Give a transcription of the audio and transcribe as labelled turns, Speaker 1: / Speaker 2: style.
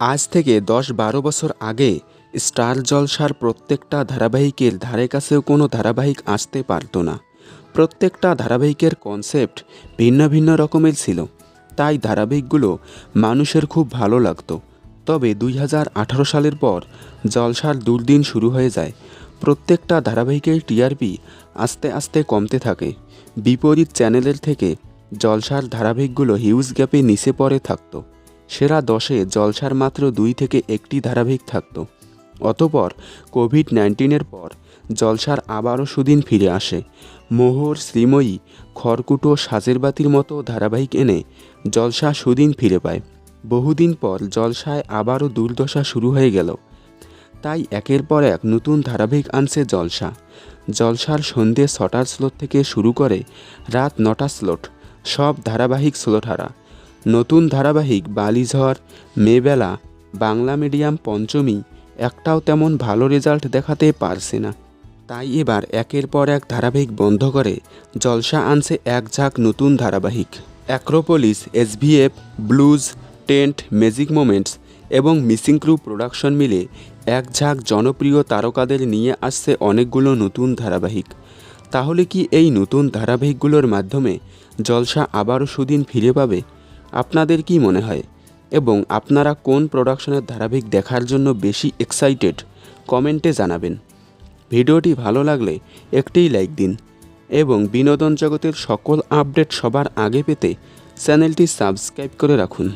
Speaker 1: আজ থেকে দশ বারো বছর আগে, স্টার জলসার প্রত্যেকটা ধারাবাহিকের ধারে কাছেও কোনো ধারাবাহিক আসতে পারতো না। প্রত্যেকটা ধারাবাহিকের কনসেপ্ট ভিন্ন ভিন্ন রকমের ছিল। তাই ধারাবাহিকগুলো মানুষের খুব ভালো লাগতো। তবে দুই হাজার আঠারো সালের পর জলসার দুর্দিন শুরু হয়ে যায়। প্রত্যেকটা ধারাবাহিকের টিআরপি আস্তে আস্তে কমতে থাকে। বিপরীত চ্যানেলের থেকে জলসার ধারাবাহিকগুলো হিউজ গ্যাপে নিচে পড়ে থাকতো। সেরা দশে জলসার মাত্র দুই থেকে একটি ধারাবাহিক থাকতো। অতপর কোভিড নাইন্টিনের পর জলসার আবারও সুদিন ফিরে আসে। মোহর, শ্রীময়ী, খড়কুটো সাজের বাতির মতো ধারাবাহিক এনে জলসা সুদিন ফিরে পায়। বহুদিন পর জলসায় আবারও দুর্দশা শুরু হয়ে গেল। তাই একের পর এক নতুন ধারাবাহিক আনছে জলসা। জলসার সন্ধে ছটার স্লোট থেকে শুরু করে রাত নটা স্লোট, সব ধারাবাহিক স্লোট হারা নতুন ধারাবাহিক বালিঝড় মেবেলা বাংলা মিডিয়াম পঞ্চমী, একটাও তেমন ভালো রেজাল্ট দেখাতে পারছে না। তাই এবার একের পর এক ধারাবাহিক বন্ধ করে জলসা আনছে এক ঝাঁক নতুন ধারাবাহিক। Acropolis, SVF, Blues, Tent, Magic Moments এবং মিসিং ক্রু প্রোডাকশন মিলে এক ঝাঁক জনপ্রিয় তারকাদের নিয়ে আসছে অনেকগুলো নতুন ধারাবাহিক। তাহলে কি এই নতুন ধারাবাহিকগুলোর মাধ্যমে জলসা আবারও সুদিন ফিরে পাবে? আপনাদের কি মনে হয়? এবং আপনারা কোন প্রোডাকশনের ধারাবাহিক দেখার জন্য বেশি এক্সাইটেড? কমেন্টে জানাবেন। ভিডিওটি ভালো লাগলে একটিই লাইক দিন এবং বিনোদন জগতের সকল আপডেট সবার আগে পেতে চ্যানেলটি সাবস্ক্রাইব করে রাখুন।